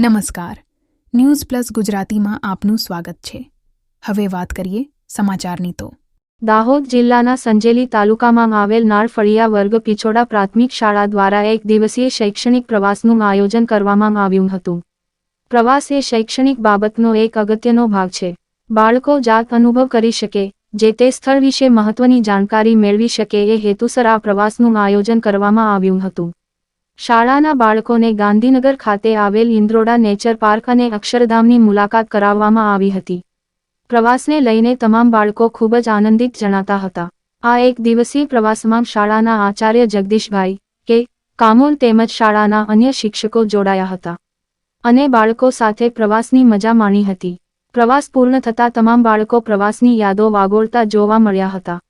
નમસ્કાર. News plus ગુજરાતીમાં આપનું સ્વાગત છે. હવે વાત કરીએ સમાચારની તો. દાહોદ જિલ્લાના સંજેલી તાલુકામાં આવેલ નાળફળિયા વર્ગ પિછોડા પ્રાથમિક શાળા દ્વારા એક દિવસીય શૈક્ષણિક પ્રવાસનું આયોજન કરવામાં આવ્યું હતું. પ્રવાસ એ શૈક્ષણિક બાબતનો એક અગત્યનો ભાગ છે. બાળકો જાત અનુભવ કરી શકે, જે તે સ્થળ વિશે મહત્વની જાણકારી મેળવી શકે એ હેતુસર આ પ્રવાસનું આયોજન કરવામાં આવ્યું હતું. શાળાના બાળકોને ગાંધીનગર ખાતે આવેલ ઇન્દ્રોડા નેચર પાર્ક અને અક્ષરધામની મુલાકાત કરાવવામાં આવી હતી. પ્રવાસને લઈને તમામ બાળકો ખૂબ જ આનંદિત જણાતા હતા. આ એક દિવસીય પ્રવાસમાં શાળાના આચાર્ય જગદીશભાઈ કે કામોલ તેમજ શાળાના અન્ય શિક્ષકો જોડાયા હતા. અને બાળકો સાથે પ્રવાસની મજા માણી હતી. પ્રવાસ પૂર્ણ થતાં તમામ બાળકો પ્રવાસની યાદો વાગોળતા જોવા મળ્યા હતા.